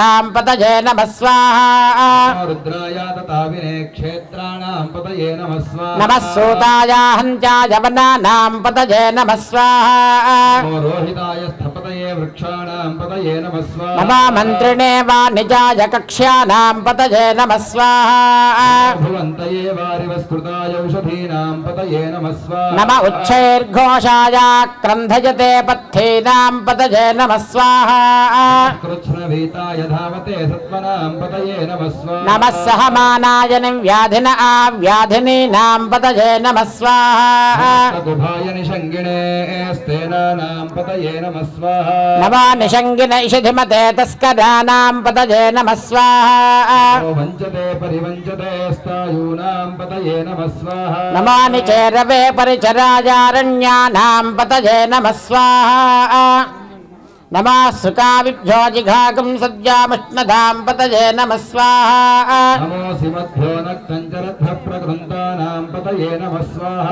तां पतये नमः स्वाहा। रुद्राय तताविने क्षेत्राणां पतये नमः स्वाहा। नमः सूताय हन्त्याय वनानां पतये नमः स्वाहा। रोहिताय स्थपतये वृक्षाणां पतये नमः स्वाहा। नमः मन्त्रिणे वा निजाय कक्ष्यानां पतये नमः स्वाहा। भुवन्तये वारिवस्कृताय औषधीनां पतये नमः स्वाहा। नम उच्छैर्घोषाय क्रन्धयते पथ्येनां पतये नमः स्वाहा। कृच्छ्रवीताय धावते सत्त्वनां पतये नमः स्वाहा नमः सहमानाय व्याधिन आव्याधिनीनां पतये नमः स्वाहा गुभाय निषङ्गिणे स्तेनानां पतये नमः स्वाहा नमो निषङ्गिन इषधिमते पतये नमः स्वाहा नमो वञ्चते परिवञ्चते स्तायूनां पतये नमः स्वाहा नमो निचेरवे परिचराजारण्यानां पतये नमः स्वाहा नमः सुकाविभ्यो जिघागुं सद्यामुष्णदां पतये नमः स्वाहा।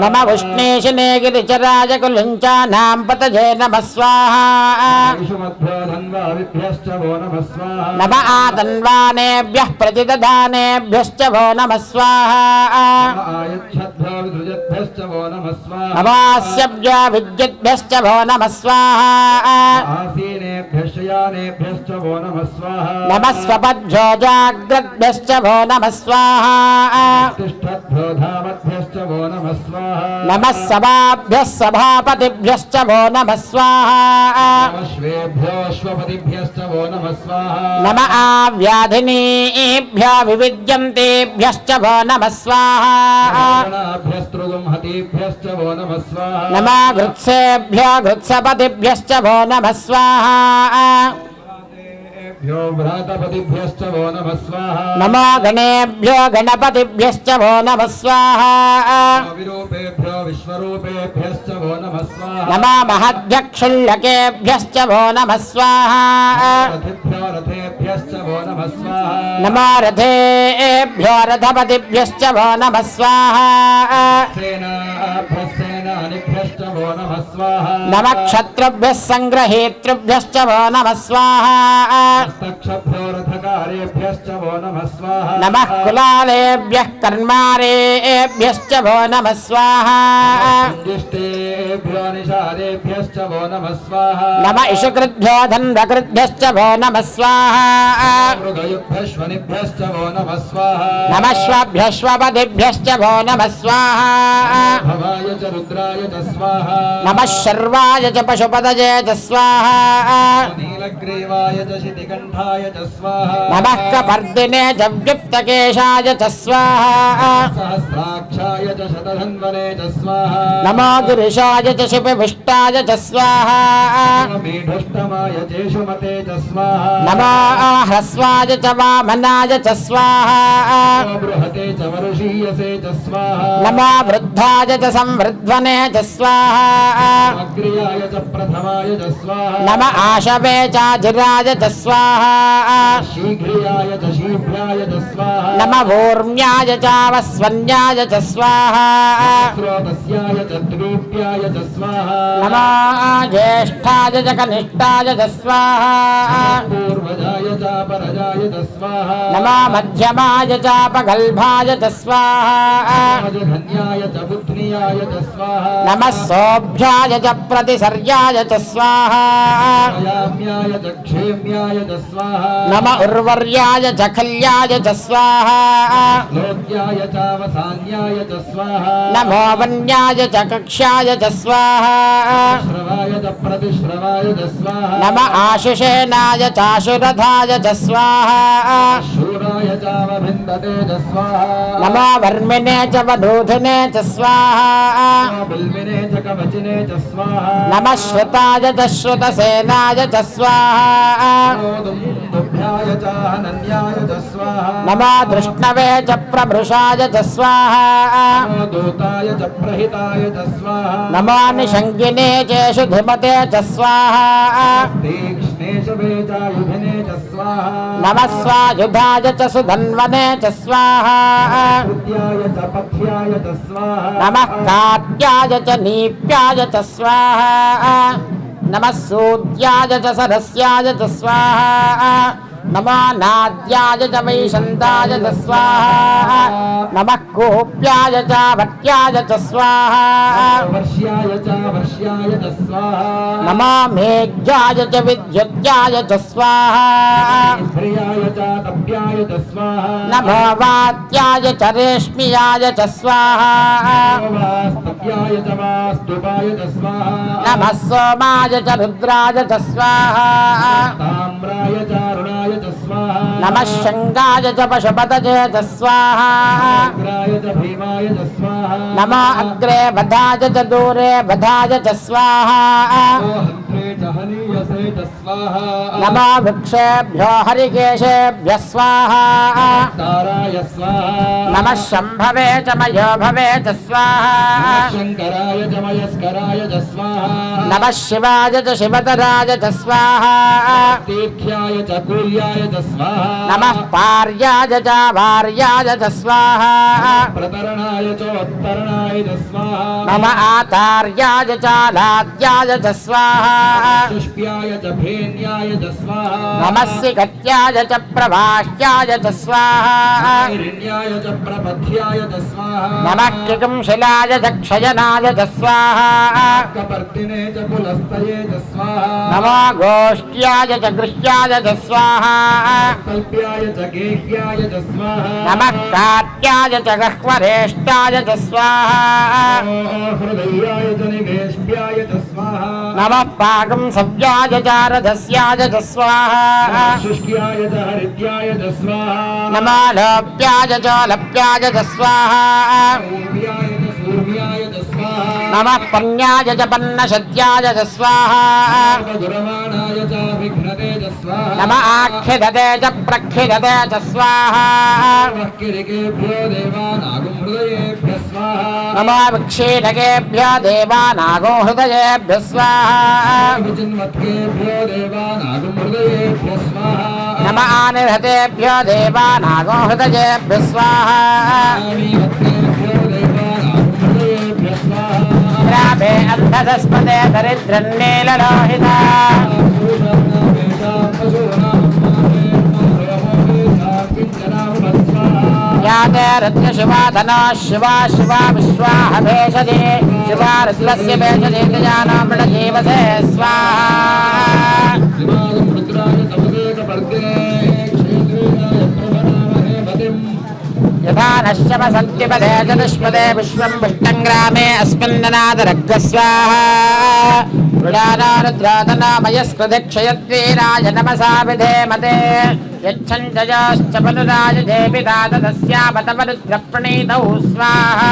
नमः उष्णेशिने गिरिचराजकुलुञ्चानां पतये नमः स्वाहा। नमः आतन्वानेभ्यः प्रतिदधानेभ्यश्च वो नमः स्वाहा। नमास्यभ्यो विद्युद्भ्यश्च वो नमः स्वाहा। आसीनेभ्यश्च यानेभ्यश्च वो नमः स्वाहा। नमः स्वपद्भ्यो जाग्रद्भ्यश्च वो नमः स्वाहा। तिष्ठद्भ्यो धावद्भ्यश्च वो नमः स्वाहा। नमः सभाभ्यः सभापतिभ्यश्च वो नमः स्वाहा। नमः स्वाहा। नम आव्याधिनीभ्यो विविद्यन्तेभ्यश्च वो नमः स्वाहा। नमः घृत्सेभ्यो घृत्सपतिभ्यश्च वो नमः स्वाहा। नमः गणेभ्यो गणपतिभ्यश्च वो नमः स्वाहा। विरूपेभ्यो विश्वरूपेभ्यश्च वो नमः स्वाहा। नमो महद्भ्यक्षुल्लकेभ्यश्च वो नमः स्वाहा। रथेभ्यश्च नमः स्वाहा। नमो रथेभ्यो रथपतिभ्यश्च वो नमः स्वाहा। नमः क्षत्रुभ्यः सङ्ग्रहेतृभ्यश्च वो नमः स्वाहा। नमः कुलालेभ्यः कर्मारेभ्यश्च वो नमः स्वाहा। नमः इषुकृद्भ्यो धन्वकृद्भ्यश्च वो नमः स्वाहा। वो नमः स्वाहा। नमः शर्वाय च पशुपतये च स्वाहा। नीलग्रीवाय च शितिकण्ठाय च स्वाहा। नमः कपर्दिने च व्युक्तकेशाय च स्वाहा। सहस्राक्षाय च शतधन्वने च स्वाहा। नमो गिरिशाय च च स्वाहा। मीढुष्टमाय चेषुमते च स्वाहा। नमो ह्रस्वाय च वामनाय च स्वाहा। बृहते च वरुषीयसे च स्वाहा। नमो वृद्धाय च संवृध्वने। च स्वाहा नम आशवे चाजिराय च स्वाहा शीघ्रियाय च शीघ्राय च स्वाहा नम ऊर्म्याय चावस्वन्याय च स्वाहा नमो ज्येष्ठाय च कनिष्ठाय च स्वाहा नमो मध्यमाय चापगल्भाय च स्वाहा च बुद्ध्नियाय च स्वाहा नमः सोऽभ्याय च प्रतिसर्याय च स्वाहा। नम उर्वर्याय च खल्याय च स्वाहा। नमो वन्याय च कक्ष्याय च स्वाहा। नम आशुषेनाय चाशुरथाय च स्वाहा। नमो वर्मिणे च वधूधने च स्वाहा। बिल्विने च कवचिने च स्वाहा। नमः श्रुताय च श्रुतसेनाय च स्वाहा। दुभ्याय च हनन्याय च स्वाहा। नमो दृष्णवे च प्रभृशाय च स्वाहा। नमो दूताय च प्रहिताय च स्वाहा। नमो निषङ्गिने चेषु धिमते च स्वाहा। चायुधिने च सुधन्वने च स्वाहा। नमः कात्याय च नीप्याय च स्वाहा। नमः सूद्याय च सरस्याय च स्वाहा। नमो नाद्याय च वैशन्ताय च स्वाहा। नमः कोऽप्याय च भट्याय च स्वाहा। वर्ष्याय च वर्ष्याय च स्वाहा। नमो मेघ्याय च विद्युत्याय च स्वाहा। नमो वात्याय च रेश्मियाय च स्वाहा। नमः सोमाय च रुद्राय च स्वाहा। ताम्राय च नमः शङ्गाय च पशुपतये च स्वाहा। नमो अग्रे वधाय च दूरे वधाय च स्वाहा। नमो वृक्षेभ्यो हरिकेशेभ्यः स्वाहा। नमः शम्भवे च मयो भवे च स्वाहा। नमः शिवाय च शिवतराय च स्वाहा। तीर्थ्याय च स्वाहा नमः पार्याय च वार्याय च स्वाहा। प्रतरणाय च उत्तरणाय च स्वाहा। नम आतार्याय च लाद्याय च स्वाहा। पुष्प्याय च फेन्याय च स्वाहा। नमः सिकत्याय च प्रभाष्याय च स्वाहा। हिरण्याय च प्रपथ्याय च स्वाहा। नमः किकुंशिलाय च क्षयनाय च स्वाहा। कपर्दिने च पुलस्तये च स्वाहा। नमो गोष्ठ्याय च गृह्याय च स्वाहा। कल्प्याय च गेह्याय च स्वाहा नमः कात्याय च गह्वरेष्ठाय च स्वाहा हृदयाय च निवेश्याय च स्वाहा नमः पाकं सव्याय च रथस्याय च स्वाहा शुष्क्याय च हरिद्याय च स्वाहा नमो लोप्याय च लप्याय च स्वाहा नमः पन्याय च पन्नशत्याय च स्वाहा। नम आख्यदते च प्रख्यदते च स्वाहा। नमो विक्षीणकेभ्यो देवानागो हृदयेभ्यः स्वाहा। नम आनिर्हतेभ्यो देवानागो हृदयेभ्यः स्वाहा ग्रामे अन्धदस्पदे दरिद्रन्नीललोहिता याते रत्नशिवा धना शिवा शिवा विश्वाहभेषजे शिवा रत्नस्य भेषजे जानो मृडजीवसे स्वाहा। यथा नश्यमसन्तिपदे चतुष्पदे विश्वं विष्णङ्ग्रामे अस्मिन्ननादरग्गस्वाहा मृडानो रुद्रादनो मयस्कृतिक्षयद्वीराय नमसा विधेमते यच्छञ्जयाश्च पनुराय जेपिता तस्यामतमरुद्रप्रणीतौ स्वाहा।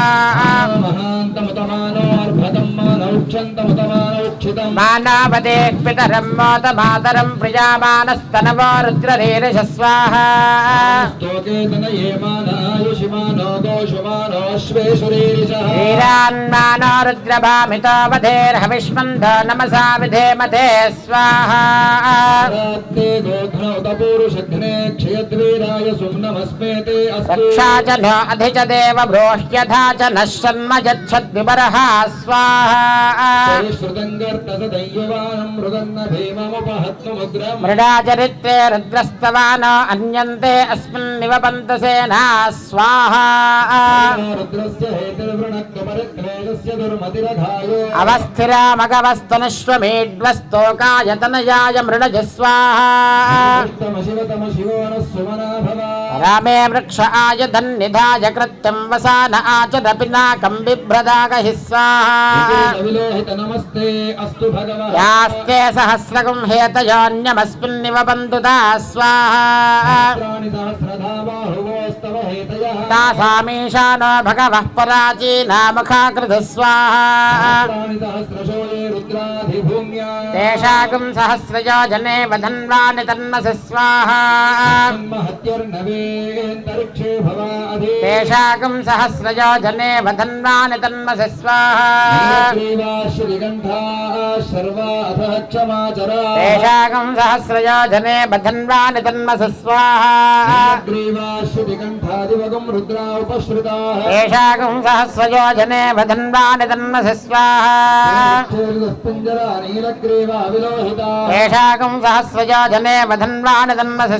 मानावदे पितरं मोदमातरं प्रियामानस्तनवो रुद्ररीरश स्वाहा। वीरान्मानो रुद्रभामितो वधेर्हविष्मन्धो नमसा विधेमते स्वाहा। क्षयद्वीराय सुम्नमस्मेते रक्षा च नो अधि च देव ब्रोह्यथा च नः शन्म यच्छद्विबर्हा स्वाहा। श्रुतङ्गर्तसदैवानं मृदन्न भीममुपहत्वमुग्रम् मृडा चरित्रे अन्यन्ते अस्मिन्निव पन्तसेना स्वाहा। रुद्रस्य अवस्थिरामगवस्तनुष्वमेड्वस्तोकायतनयाय मृडज स्वाहा। तम शिव तम शिवो नः रामे वृक्ष कृत्यं वसान आचरपिनाकं बिभ्रदागहि स्वाहा। विलोहित नमस्ते अस्तु यास्ते सहस्रगुं हेतयोऽन्यमस्मिन्निव बन्धुता स्वाहा। तासामीशानो भगवः पराचीनामुखाकृतः स्वाहा। सहस्रयो जने वधन्वानि तन्मसि स्वाहा। तेषागुं सहस्रयो जने वधन्वानि तन्मसि सहस्रयो जने बधन्वानि तन्मसि स्वाहा ग्रीवाश्रुतिकण्ठादिवगं रुद्रा उपश्रुताः। जने बधन्वानि तन्मसि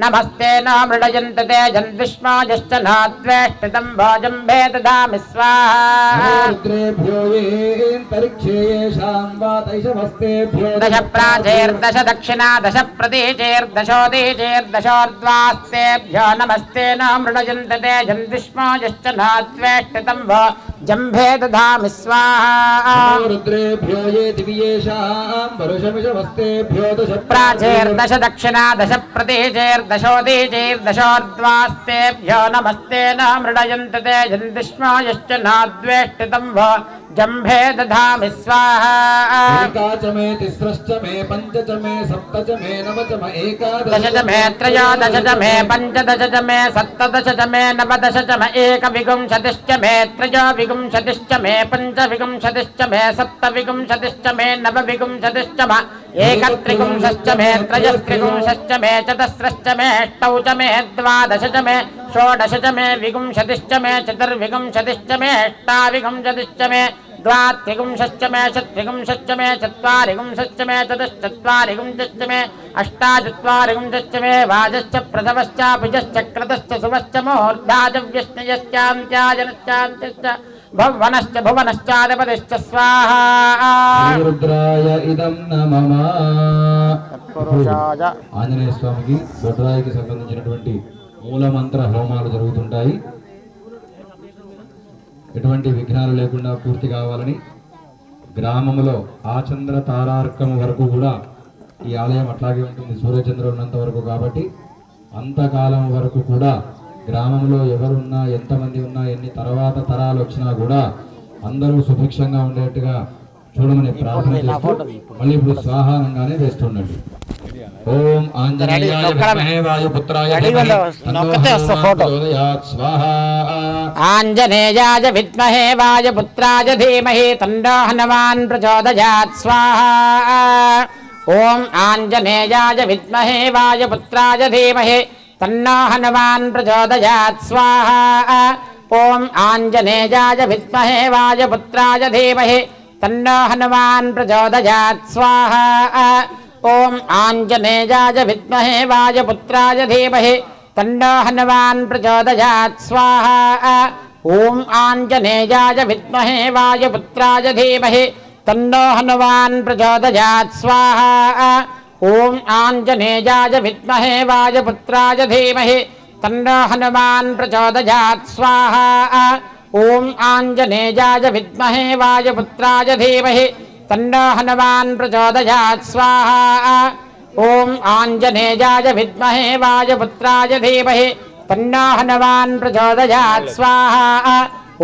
नमस्ते न मृडयन्त ते येऽन्तरिक्षे येषां वातैषमस्तेभ्यो दश प्राचेर्दश दक्षिणा दश प्रतीचेर्दशोदीचेर्दशोर्द्वास्तेभ्यो नमस्ते न मृडयन्त ते त्वेष्टितं भोजं भेदधामि स्वाहा। रुद्रेभ्यो ये दश प्राचेर्दश दक्षिणा दश प्रतीचेर्दशोदीचेर्दशोर्द्वास्तेभ्यो नमस्ते न मृडयन्त ते जन्विष्मायश्च नाद्वेष्टितं व जम्भे दधामि स्वाहा। एका च मे तिस्रश्च मे पञ्च च मे सप्त च मे नव च मे एकादश दश च मे त्रयोदश च मे पञ्चदश च मे सप्तदश च मे नवदश च मे एकविंशतिश्च मे त्रयोविंशतिश्च मे पञ्चविंशतिश्च मे सप्तविंशतिश्च मे नवविंशतिश्च मे एकत्रिपुंशश्च मे त्रयस्त्रिपुंशश्च मे, चतस्रश्च मे, अष्टौ च मे, द्वादश च मे, षोडश च मे विंशतिश्च मे मे अष्टाविंशतिश्च मे द्वात्रिपुंशश्च मे षट्त्रिपुंशश्च मे चत्वारिपुंशश्च मे चतुश्चत्वारिपुंशश्च मे मे, वाजश्च क्रतश्च भुवनश्च स्वाहा। రుద్రాయ ఇదం నమమ. ఆంజనేయ స్వామికి రుద్రాయికి సంబంధించినటువంటి మూలమంత్ర హోమాలు జరుగుతుంటాయి. ఎటువంటి విఘ్నాలు లేకుండా పూర్తి కావాలని గ్రామంలో ఆచంద్ర తారార్కం వరకు కూడా ఈ ఆలయం అట్లాగే ఉంటుంది. సూర్యచంద్రులు ఉన్నంత వరకు కాబట్టి అంతకాలం వరకు కూడా గ్రామంలో ఎవరున్నా ఎంతమంది ఉన్నా ఎన్ని తర్వాత తరాలు వచ్చినా కూడా అందరూ సుభిక్షంగా ఉండేట్టుగా చూడమని ప్రార్థన చేస్తూ మళ్ళీ ఇప్పుడు స్వాహానంగానే వేస్తుండండి ఓం ఆంజనేయాయ విద్మహే వాయుపుత్రాయ రెడీ ధీమహి ఉండు. నొక్కితే వస్తా ఫోటో. ప్రచోదయాత్ స్వాహా ఆంజనేయాయ విద్మహే వాయుపుత్రాయ ధీమహి తన్నో హనుమాన్ ప్రచోదయాత్ స్వాహా ఓం ఆంజనేయాయ విద్మహే వాయుపుత్రాయ ధీమహి తన్నో హనుమాన్ ప్రచోదయాత్ స్వాహా ఓం ఆంజనేయాయ విద్మహే వాయుపుత్రాయ ధీమహి तन्नो हनुमान प्रचोदयात्, स्वाहा। ओम आंजनेयाय विद्महे, वायुपुत्राय धीमहि। तन्नो हनुमान प्रचोदयात्, स्वाहा। ओम आंजनेयाय विद्महे, वायुपुत्राय धीमहि। तन्नो हनुमान प्रचोदयात्, स्वाहा। ओम आंजनेयाय विद्महे, वायुपुत्राय धीमहि। तन्नो हनुमान प्रचोदयात्, स्वाहा। ॐ आञ्जनेजाय विद्महे वायुपुत्राय धीमहे तन्नो हनुमान प्रचोदयात् स्वाहा। ओम आञ्जनेजाय विद्महे वायुपुत्राय धीमहे तन्नो हनुमान प्रचोदयात् स्वाहा।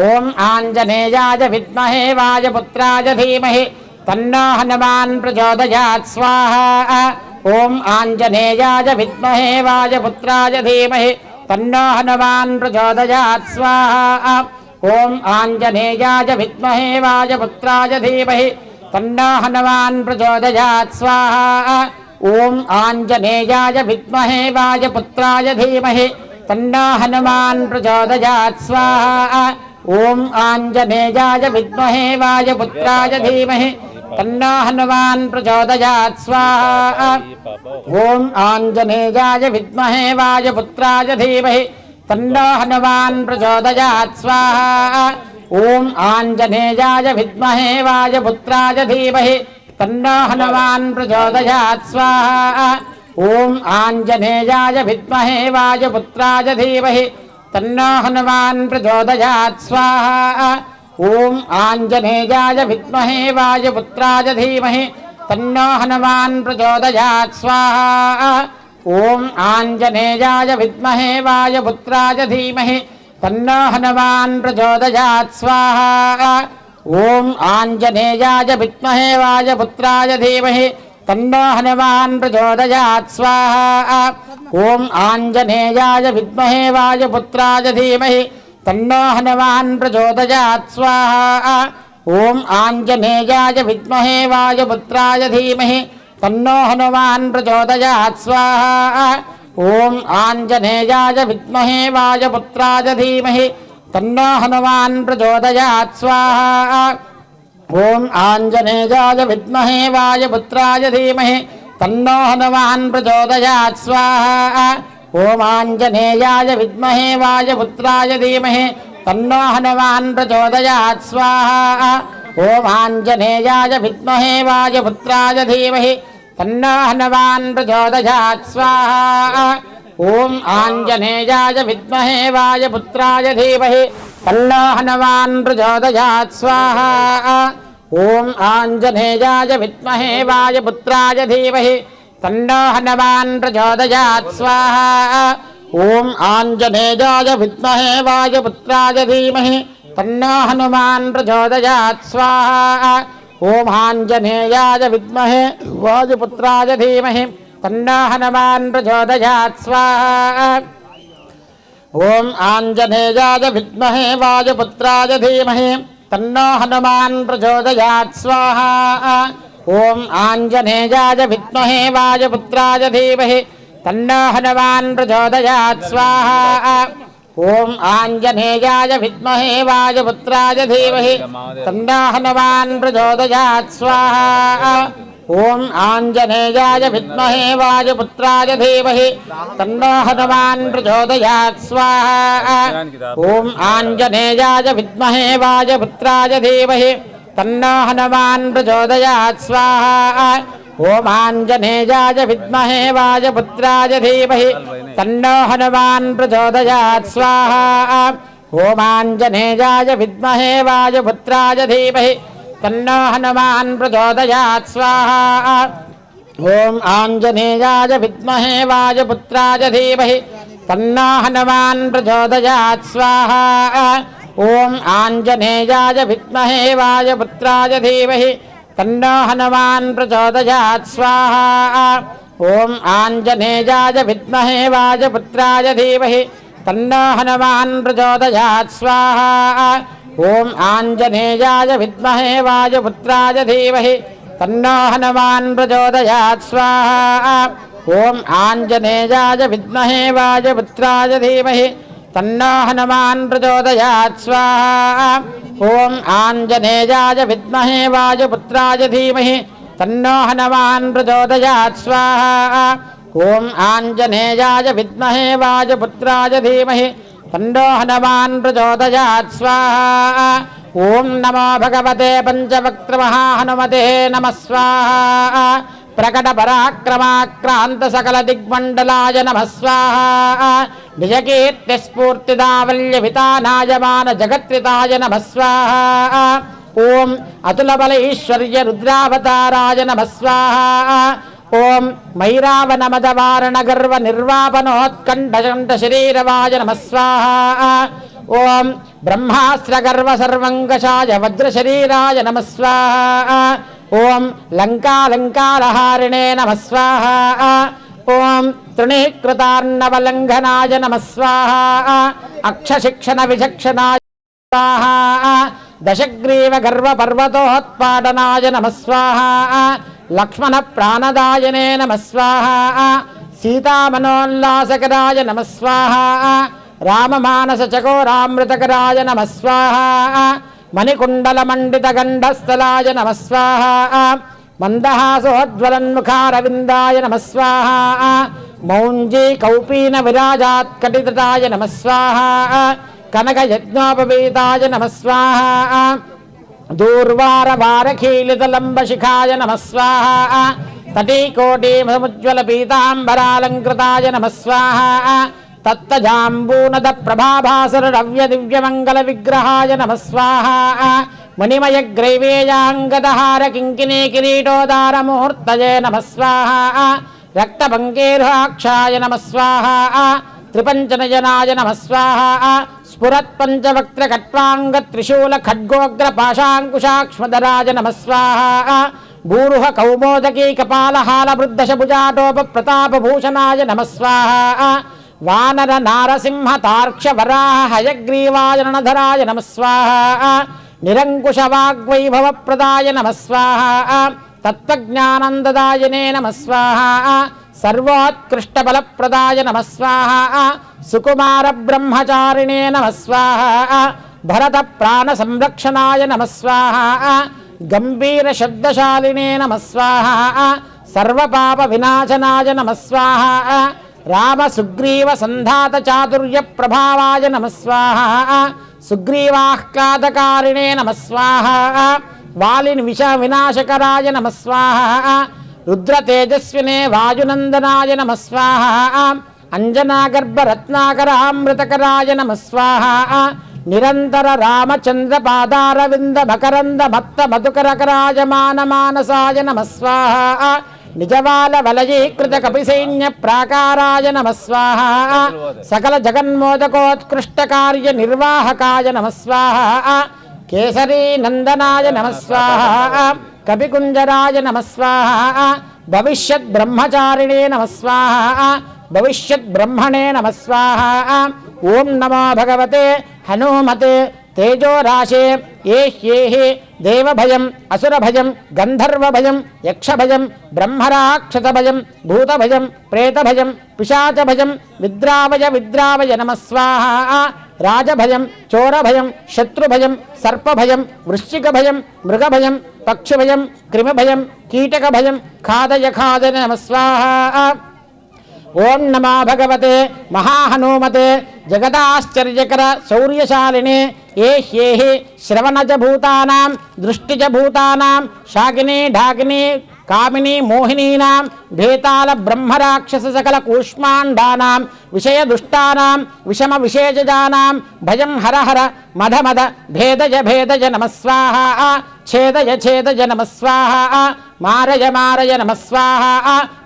ओम आंजनेजाज विद्महे वायुपुत्राय धीमहे तन्नो हनुमान प्रचोदयात् स्वाहा। ओम आंजनेजाज विद्महे वायुपुत्राय धीमहे तन्नो हनुमान प्रचोदयात् स्वाहा। ओम आञ्जनेयाय विद्महे वाजपुत्राय धीमहि तन्ना हनुमान प्रचोदयात् स्वाहा। ओम आञ्जनेयाय विद्महे वाजपुत्राय धीमहि तन्ना हनुमान प्रचोदयात् स्वाहा। ओम आञ्जनेयाय विद्महे वाजपुत्राय धीमहि तन्ना हनुमान प्रचोदयात् स्वाहा। ओम आञ्जनेयाय विद्महे वाजपुत्राय धीमहि तंडो हनुमान प्रचोदयात् स्वाहा। ओम आञ्जनेयाय विद्महे वाजपुत्राय धीमहि। तंडो हनुमान प्रचोदयात् स्वाहा। ॐ आञ्जनेयाय विद्महे वाजपुत्राय धीमहि। तन्नो हनुमान प्रचोदयात् स्वाहा। ओम आञ्जनेयाय विद्महे वाजपुत्राय धीमहि। तन्नो हनुमान प्रचोदयात् स्वाहा। ఓం ఆంజనేయాయ విద్మహే వాయుపుత్రాయ ధీమహి తన్నో హనుమాన్ ప్రచోదయాత్ స్వాహ. ఓం ఆంజనేయాయ విద్మహే వాయుపుత్రాయ ధీమహి తన్నో హనుమాన్ ప్రచోదయాత్ స్వాహ. ఓం ఆంజనేయాయ విద్మహే వాయుపుత్రాయ ధీమహి తన్నో హనుమాన్ ప్రచోదయాత్ స్వాహ. ఓం ఆంజనేయాయ విద్మహే వాయుపుత్రాయ ధీమహి तन्नो हनुमान प्रचोदया स्वाहा। ओम आञ्जनेयाय विद्महे वाजपुत्राय धीमहि। तन्नो हनुमान प्रचोदया स्वाहा। ओम आञ्जनेयाय विद्महे वाजपुत्राय धीमहि। तन्नो हनुमान प्रचोदया स्वाहा। ओम आञ्जनेयाय विद्महे वाजपुत्राय धीमहि। तन्नो हनुमान प्रचोदया स्वाहा। ओम आञ्जनेयाय विद्महे वाजपुत्राय धीमहि। तन्नो प्रचोदयात् स्वाहा। ॐ आञ्जनेयाय विद्महे वायपुत्राय धीमहि। प्रचोदयात् स्वाहा। ॐ आञ्जनेयाय विद्महे वायपुत्राय धीमहि। तन्नो प्रचोदयात् स्वाहा। ॐ आञ्जनेयाय विद्महे वायपुत्राय धीमहि। तन्नो प्रचोदयात् स्वाहा। ओम आंजनेयाय विद्महे वाजुपुत्राय धीमहि तन्नो हनुमान् प्रचोदयात् स्वाहा। ओम आंजनेयाय विद्महे वायुपुत्राय धीमहि तन्नो हनुमान प्रचोदयात् स्वाहा। ओम आंजनेयाय विद्महे वायुपुत्राय धीमहि तन्नो हनुमान प्रचोदयात् स्वाहा। ओम आञ्जनेयाय विद्महे वाजपुत्राय धीमहि। तन्नाहनवान् प्रचोदयात् स्वाहा। ॐ आञ्जनेयाय विद्महे वाजपुत्राय धीमहि। तन्नाहनवान् प्रचोदयात् स्वाहा। ॐ आञ्जनेयाय विद्महे वाजपुत्राय धीमहि। तन्नाहनवान् प्रचोदयात् स्वाहा। ओमाञ्जनेजाय विद्महे वाजपुत्राय धीमहि तन्नो हनुमान् प्रचोदयात् स्वाहा। ओमाञ्जनेजाय विद्महे वाजपुत्राय धीमहि तन्नो हनुमान् प्रचोदयात् स्वाहा। ओम आञ्जनेयाय विद्महे वाजपुत्राय धीमहि तन्नो हनुमान् प्रचोदयात् स्वाहा। ओम आञ्जनेयाय विद्महे वाजपुत्राय धीमह ఓం ఆంజనేయాయ విద్మహే వాయుపుత్రాయ ధీమహి తన్నో హనుమాన్ ప్రచోదయాత్ స్వాహా ఓం ఆంజనేయాయ విద్మహే వాయుపుత్రాయ ధీమహి తన్నో హనుమాన్ ప్రచోదయాత్ స్వాహా ఓం ఆంజనేయాయ విద్మహే వాయుపుత్రాయ ధీమహి తన్నో హనుమాన్ ప్రచోదయాత్ స్వాహా ఓం ఆంజనేయాయ విద్మహే వాయుపుత్రాయ ధీమహి తన్నో హనుమాన్ ప్రచోదయాత్ స్వాహా ఓం ఆంజనేయాయ విద్మహే వాయుపుత్రాయ ధీమహి తన్నో హనుమాన్ ప్రచోదయాత్ స్వాహా ఓం ఆంజనేయాయ విద్మహే వాయుపుత్రాయ ధీమహి తన్నో హనుమాన్ ప్రచోదయాత్ స్వాహా ఓం నమో భగవతే పంచవక్త్రమహాహనుమతే నమ స్వాహా ప్రకట పరాక్రమాక్రాంత సకల దిగ్మండలాయ నమ స్వాహా నిజకీర్తి స్ఫూర్తిదావల్య వితానాయమాన జగత్రితాయ నమ స్వాహా ఓం అతుల ఓం లంకాలంకారహారిణే నమస్వాహ ఓం తృణీకృతార్ణవలంఘనాయ నమస్వాహ అక్షశిక్షణ విచక్షణాయ దశగ్రీవగర్వపర్వతోత్పాడనాయ నమస్వాహ లక్ష్మణ ప్రాణదాయనే నమస్వాహ సీతామనోల్లాసకరాయ నమస్వాహ రామమానసచకోరామృతకరాయ నమస్వాహ చకోరామృతకరాయ నమ స్వాహా మణికుండల మండిత గండస్థలాయ నమ స్వాహా మందహాసోజ్వలన్ముఖారవిందాయ నమ స్వాహా మౌంజీ కౌపీన విరాజాత్కటితటాయ నమ స్వాహా కనక యజ్ఞోపవీతాయ నమ తత్తజాంబూనద ప్రభాభాసర రవ్య దివ్యమంగళ విగ్రహాయ నమస్వాహ మణిమయ గ్రైవేయాంగదహార కింకినే కిరీటోదార ముహూర్తయే నమస్వాహ రక్తపంకేర్హాక్షాయ నమస్వాహ త్రిపంచనజనాయ నమస్వాహ స్ఫురత్పంచవక్త్రకట్వాంగత్రిశూల ఖడ్గోగ్ర పాశాంకుశాక్ష్మదరాయ నమస్వాహ భూరుహ కౌమోదకీ కపాలహాల వృద్ధశభుజాటోప ప్రతాపభూషణాయ నమస్వాహ వానర నారసింహ తార్క్ష వరాహ హయగ్రీవాయ నధరాయ నమస్వాహ నిరంకుశవాగ్వైభవ ప్రదాయ నమస్వాహ తత్వజ్ఞానందదాయనే నమస్వాహ సర్వోత్కృష్టబల ప్రదాయ నమస్వాహ సుకుమార బ్రహ్మచారిణే నమస్వాహ భరత ప్రాణ సంరక్షణాయ నమస్వాహ గంభీర శబ్దశాలినే నమస్వాహ సర్వపాప వినాశనాయ నమస్వాహ రామ సుగ్రీవ సంధాత చాతుర్య ప్రభావాయ నమస్వాహ సుగ్రీవాహ్లాదకారిణే నమస్వాహ వాలిని విష వినాశకరాయ నమస్వాహ రుద్రతేజస్వినే వాయునందనాయ నమస్వాహ అంజనాగర్భరత్నాకరామృతకరాయ నమస్వాహ నిరంతర రామచంద్ర పాదారవింద మకరంద భక్త మధుకరకరాజమాన మానసాయ నమస్వాహ నిజవాల వలయీకృత కపిసైన్య ప్రాకారాయ నమస్వాహ సకల జగన్మోదకోత్కృష్ట కార్య నిర్వాహకాయ నమస్వాహ కేసరీ నందనాయ నమస్వాహ కపికుంజరాయ నమస్వాహ భవిష్యత్ బ్రహ్మచారిణే నమస్వాహ భవిష్యత్ బ్రహ్మణే నమస్వాహ ఓం నమో భగవతే. హనుమతే. तेजो राशे ये हे देवभयम् भयम भूत भयम प्रेत भयम पिशाच भयम विद्रावय विद्रावय नमस्वाहा भयम मृग भयम पक्षि भयम कृम भयम कीटक भयम खादय खादय नमस्वाहा ఓం నమా భగవతే మహాహనుమతే జగదాశ్చర్యకర శౌర్యశాలినే ఏ హ్యేహి శ్రవణజ భూతానాం దృష్టిజ భూతానాం శాకిని ఢాకిని కామిని మోహినీనాం భేతాల బ్రహ్మరాక్షస సకల కూష్మాండానాం విషయ దుష్టానాం విషమ విశేషజానాం భయం హర హర మధ మద భేదజ భేదజ నమ స్వాహ ఛేదయ ఛేదజ నమ స్వాహ మారయ మారయ నమ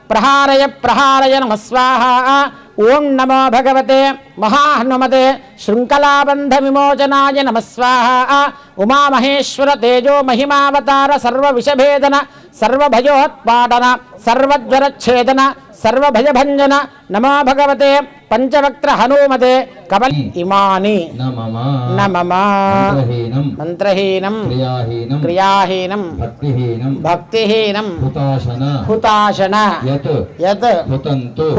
प्रहारय प्रहारय नम स्वाहा ओं नमो भगवते, महाहनुमते विमोचनाय नम स्वाहा उमामहेश्वर तेजो महिमावतार, सर्वविषभेदन सर्वभयोत्पाटन सर्वज्वरच्छेदन सर्वभयभञ्जन नमो भगवते। పంచవక్త్ర హనుమతే కబల్ ఇమాని. మంత్రహీనం. క్రియాహీనం. భక్తిహీనం. హుతాశన. యత్.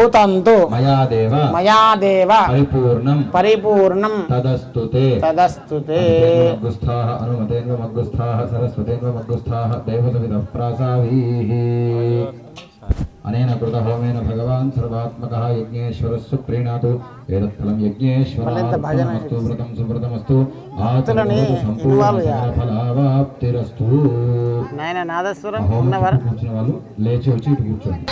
హుతంతు. మయాదేవ. పరిపూర్ణం. పరిపూర్ణం. తదస్తుతే. తదస్తుతే. మగ్గుస్థాః మగ్గుస్థాః అనేన కృతహోమేన భగవాన్ సర్వాత్మక యజ్ఞేశ్వర సుప్రీణాతు ఏదత్ఫలం యజ్ఞేశ్వరస్తు మృతం సుమృతమస్తు ఫలావాప్తిరస్తు నాయన నాదస్వరం వాళ్ళు లేచి వచ్చి ఇటు కూర్చోండి।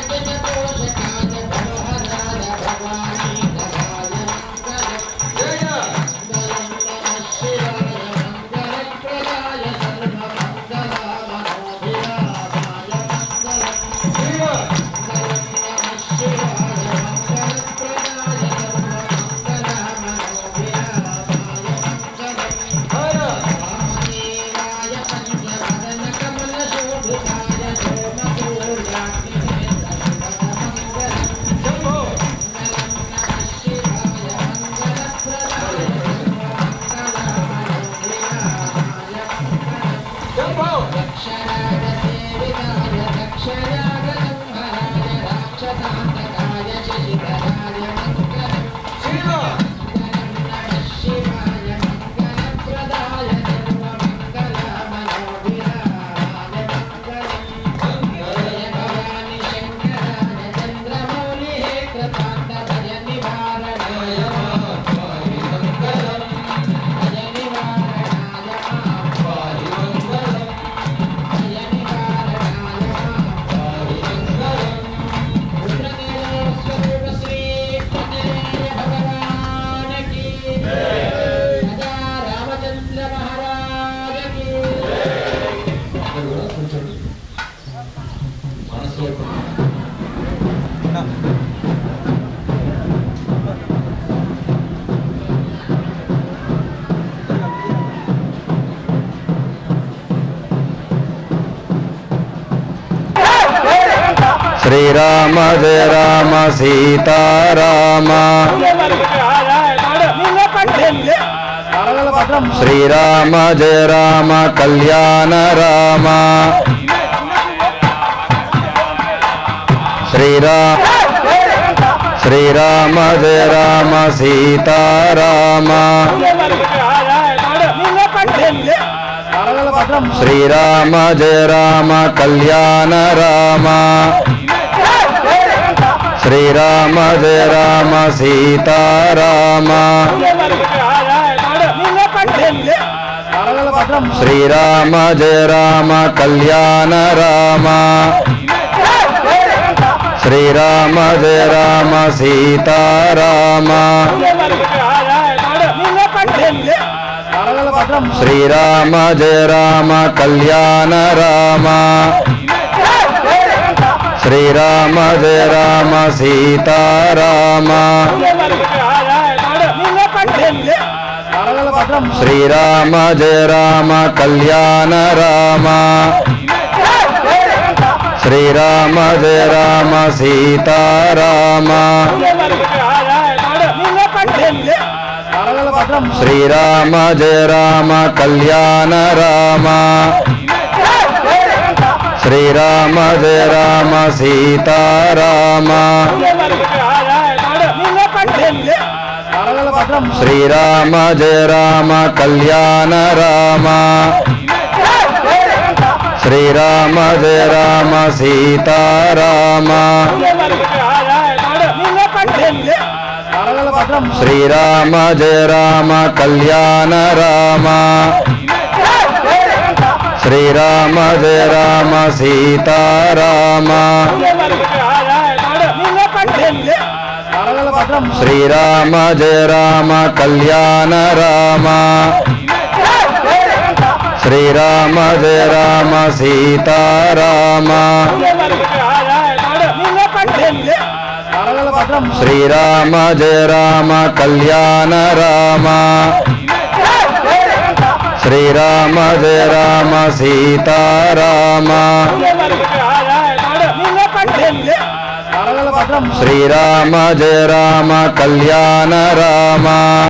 శ్రీరామ జయ రామ సీతారామ. శ్రీరామ జయ రామ కళ్యాణ రామ. శ్రీరామ శ్రీరామ జయ రామ సీతారామ. శ్రీరామ జయ రామ కళ్యాణ రామ. శ్రీరామ జయ రామ సీతారామ. శ్రీరామ జయ రామ కళ్యాణ రామ. శ్రీరామ జయ రామ సీతారామ. శ్రీరామ జయ రామ కళ్యాణ రామ. శ్రీరామ జయ రామ సీతారామ. శ్రీరామ జయ రామ కళ్యాణ రామ. శ్రీరామ జయ రామ సీతారామ. శ్రీరామ జయ రామ కళ్యాణ రామ. శ్రీరామ జయ రామ సీతారామ. శ్రీరామ జయ రామ కళ్యాణ రామ. శ్రీరామ జయ రామ సీతారామ. శ్రీరామ జయ రామ కళ్యాణ రామ. శ్రీరామ జయ రామ సీతారామ. శ్రీరామ జయ రామ కళ్యాణ రామ. శ్రీరామ జయ రామ సీతారామ. శ్రీరామ జయ రామ కళ్యాణ రామ. శ్రీరామ జయ రామ సీతారామ. శ్రీరామ జయ రామ కళ్యాణ రామ.